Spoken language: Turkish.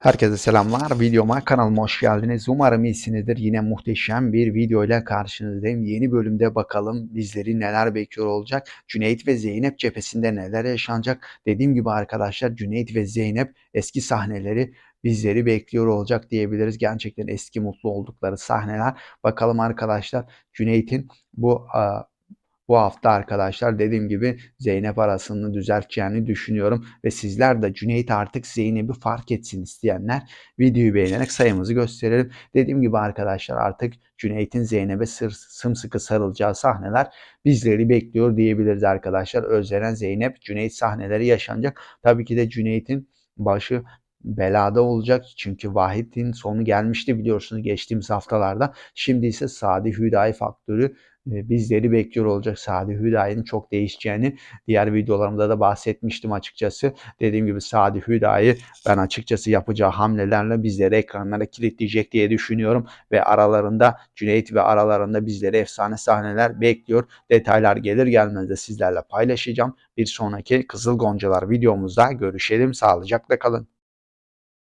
Herkese selamlar. Videoma kanalıma hoş geldiniz. Umarım iyisinizdir. Yine muhteşem bir video ile karşınızdayım. Yeni bölümde bakalım bizleri neler bekliyor olacak. Cüneyt ve Zeynep cephesinde neler yaşanacak. Dediğim gibi arkadaşlar Cüneyt ve Zeynep eski sahneleri bizleri bekliyor olacak diyebiliriz. Gerçekten eski mutlu oldukları sahneler. Bakalım arkadaşlar Cüneyt'in bu a, bu hafta arkadaşlar dediğim gibi Zeynep arasını düzelteceğini düşünüyorum ve sizler de Cüneyt artık Zeynep'i fark etsin isteyenler videoyu beğenerek sayımızı gösterelim. Dediğim gibi arkadaşlar artık Cüneyt'in Zeynep'e sımsıkı sarılacağı sahneler bizleri bekliyor diyebiliriz arkadaşlar. Özlenen Zeynep, Cüneyt sahneleri yaşanacak. Tabii ki de Cüneyt'in başı belada olacak. Çünkü Vahit'in sonu gelmişti biliyorsunuz geçtiğimiz haftalarda. Şimdi ise Sadi Hüdayi faktörü e, bizleri bekliyor olacak. Sadi Hüdayi'nin çok değişeceğini diğer videolarımda da bahsetmiştim açıkçası. Dediğim gibi Sadi Hüdayi ben açıkçası yapacağı hamlelerle bizleri ekranlara kilitleyecek diye düşünüyorum ve aralarında Cüneyt ve aralarında bizleri efsane sahneler bekliyor. Detaylar gelir gelmez de sizlerle paylaşacağım. Bir sonraki Kızıl Goncalar videomuzda görüşelim. Sağlıcakla kalın.